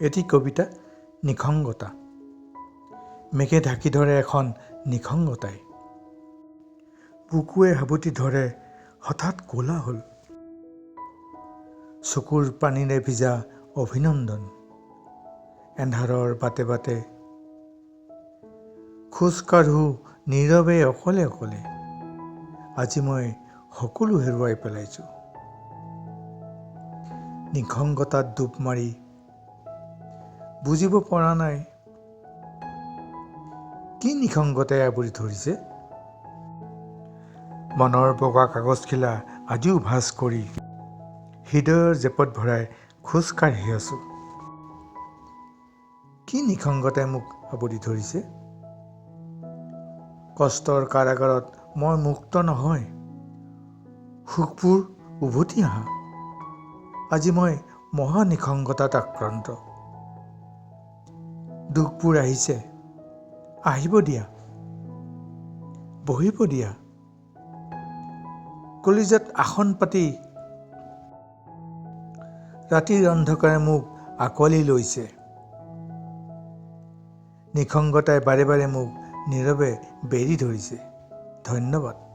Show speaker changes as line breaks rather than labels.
এটি কবিতা নিসংগতা মেঘে ঢাকি ধৰে এখন নিসংগতাই বুকুৱে সাবটি ধৰে হঠাৎ ক'লা হ'ল চকুৰ পানীৰে ভিজা অভিনন্দন। এন্ধাৰৰ বাটে বাটে। খোজ কাঢ়োঁ নীৰৱে অকলে অকলে। আজি মই সকলো হেৰুৱাই পেলাইছোঁ। নিসংগতাত ডুব মাৰি বুজিব পৰা নাই। কি নিসংগতাই আৱৰি ধৰিছে? মনৰ বগা কাগজখিলা আজিও ভাঁজ কৰি হৃদয়ৰ জেপত ভৰাই খোজ কাঢ়ি আছোঁ। কি নিসংগতাই মোক আৱৰি ধৰিছে? কষ্টৰ কাৰাগাৰত মই মুক্ত নহয়। সুখবোৰ উভতি আহা। আজি মই মহা নিসংগতাত আক্ৰান্ত। দুখবোৰ আহিছে। আহিব দিয়া। বহিব দিয়া। কলিজাত আসন পাতি ৰাতিৰ অন্ধকাৰে মোক আঁকোৱালি লৈছে। নিসংগতাই বাৰে বাৰে মোক নীৰৱে বেৰি ধৰিছে। ধন্যবাদ।